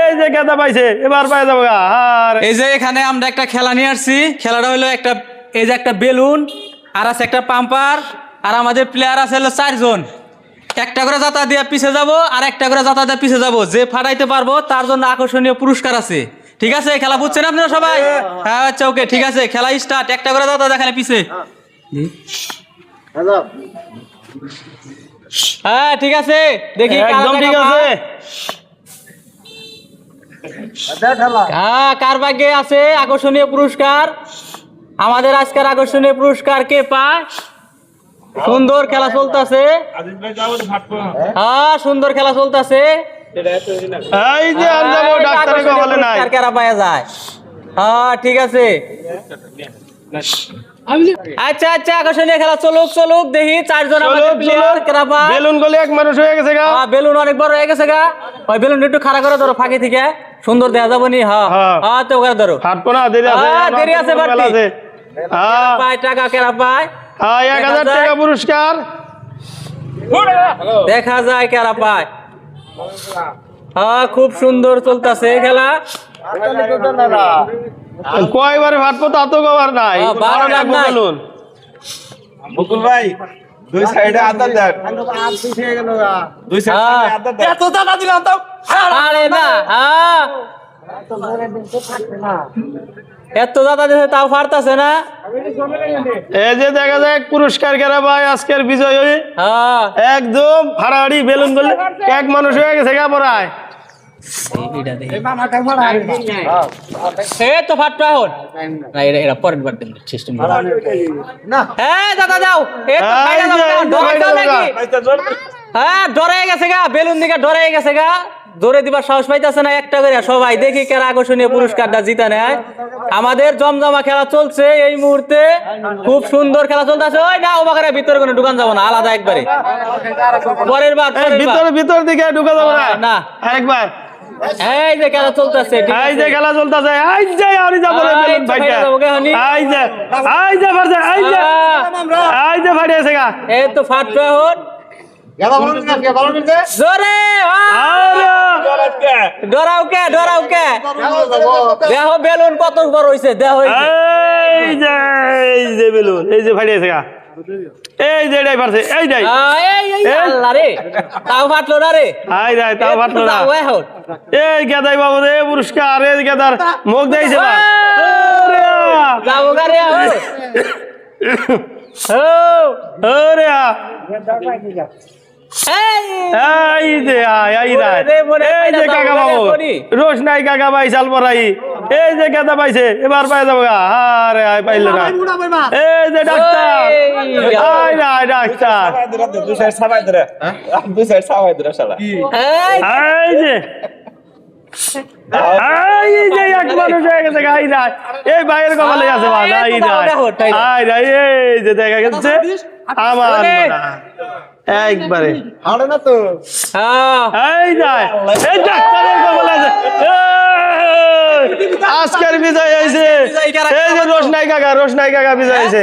এই যে গেদা পাইছে এবার পাই যাব এই যে এখানে আমরা একটা খেলা নিয়ে আসছি। খেলাটা হলো একটা এই যে একটা বেলুন আর আছে একটা পাম্পার আর আমাদের প্লেয়ার আছে হলো চারজন। একটা করে যাতা দিয়ে পিছে যাব আর একটা করে যাতা দিয়ে পিছে যাব। যে ফাটাইতে পারব তার জন্য আকর্ষণীয় পুরস্কার আছে। ঠিক আছে খেলা বুঝছেন আপনারা সবাই? হ্যাঁ আচ্ছা ওকে ঠিক আছে খেলা স্টার্ট একটা করে যাতা দেখালে পিছে। হ্যাঁ ঠিক আছে। দেখি কারা একদম ঠিক আছে। হ্যাঁ কার ভাগ্যে আছে আকর্ষণীয় পুরস্কার? আমাদের আজকের আকর্ষণীয় পুরস্কার কে পায়? সুন্দর খেলা চলতেছে। হ্যাঁ সুন্দর খেলা চলতেছে। এই যে আর ডাক্তারের কপালে নাই। কেরা পাওয়া যায়? হ্যাঁ ঠিক আছে। আচ্ছা আচ্ছা আকর্ষণীয় খেলা চলুক চলুক। দেখি চারজন আমাদের প্লেয়ার। বেলুন গলে এক মানুষ হয়ে গেছে গা। হ্যাঁ, বেলুন অনেক বড় হয়ে গেছে গা। ওই বেলুন একটু খাড়া করে ধরো ফাঁকি থেকে। সুন্দর দেখা যাব নি হ্যাঁ। হ্যাঁ। হ্যাঁ তো ওখানে ধরো। হাঁটবো না দেরি আছে। হ্যাঁ, দেরি আছে বাড়তি। হ্যাঁ। পায় টাকা কেরা পায়? হ্যাঁ এক হাজার টাকা। পুরস্কার। দেখা যায় কেরা পায়। হ্যাঁ খুব সুন্দর চলতেছে খেলা। কয়বার ফাটবো তা তো কবার নাই। বেলুন। বকুল ভাই দুই সাইডে আদার দেন দুই সাইডে হ্যাঁ। দেন এত দাদা দিলাম তো। আরে না হ্যাঁ এত দাদা দিছে তাও ফারতাছে না? এই যে দেখা যায় পুরস্কার কেরা ভাই আজকের বিজয়ী। হ্যাঁ। একদম ফাড়াহাড়ি বেলুন বলে এক মানুষ হয়ে গেছে গা পড়ায়। এ তো ফাটটা হন না এরা এরা পরের বার দেন সিস্টেম হ্যাঁ দাদা যাও। এ তো নাকি? হ্যাঁ ডরাই গেছে গা বেলুন দিকে ডরাই গেছে গা। ধরে দিবার সাহস পাইতেছে না একটা করে। সবাই দেখি কারা আকর্ষণীয় পুরস্কারটা জিতা নেয়। আমাদের জমজমা খেলা চলছে এই মুহূর্তে। খুব সুন্দর খেলা চলতেছে। ওই না ওবাকারে ভিতরে কোনো দোকান যাব না আলাদা একবারে। পরের বার ভিতর ভিতর দিকে ঢুকে যাব না না। একবার। এই যে খেলা চলতেছে ঠিক এই যে খেলা চলতেছে এই যে আমি যাব রে এই বেলুন তো ভাইটা ফাইটা যাব গে হনি। এই যে এই যে ফাটছে এই যে। এই যে ফাটিয়েছে গা। এই তো ফাটটা হন ডরাও কে ডরাও কে। দেহ বেলুন কত বড় হইছে দেহ এই যে এই যে বেলুন এই যে ফাটিয়েছে গা। এই যে এটাই পারছে এই যাই। আল্লাহ রে তাও ফাটলো না রে। আই যাই তাও ফাটলো না। এই গেদাই বাবু রে পুরস্কার এই গেদার মুখ দিয়েছে বা যাব গা রে এখন। ওরে এই, এই যে আয় এই রায়। এই যে কাকা বাবু। রোশ নাই কাকা পরাই এই যে গেদা পাইছে এবার পাই যাব আরে আয় পাইলে না এই যে ডাক্তার আয় না ডাক্তার দুই সাইড সাবাই ধরে দুই সাইড সাবাই ধরে শালা এই, যে এই হয়ে বাইরের কপালে আছে এই যে দেখা গেছে আমার। না। একবারে হ্যাঁ এই যায় এই ডাক্তারের কপালে আছে এই! আজকের বিজয় হয়েছে বিজয়ী কারা? এই যে রোশনাই কাকা রোশনাই কাকা বিজয় হয়েছে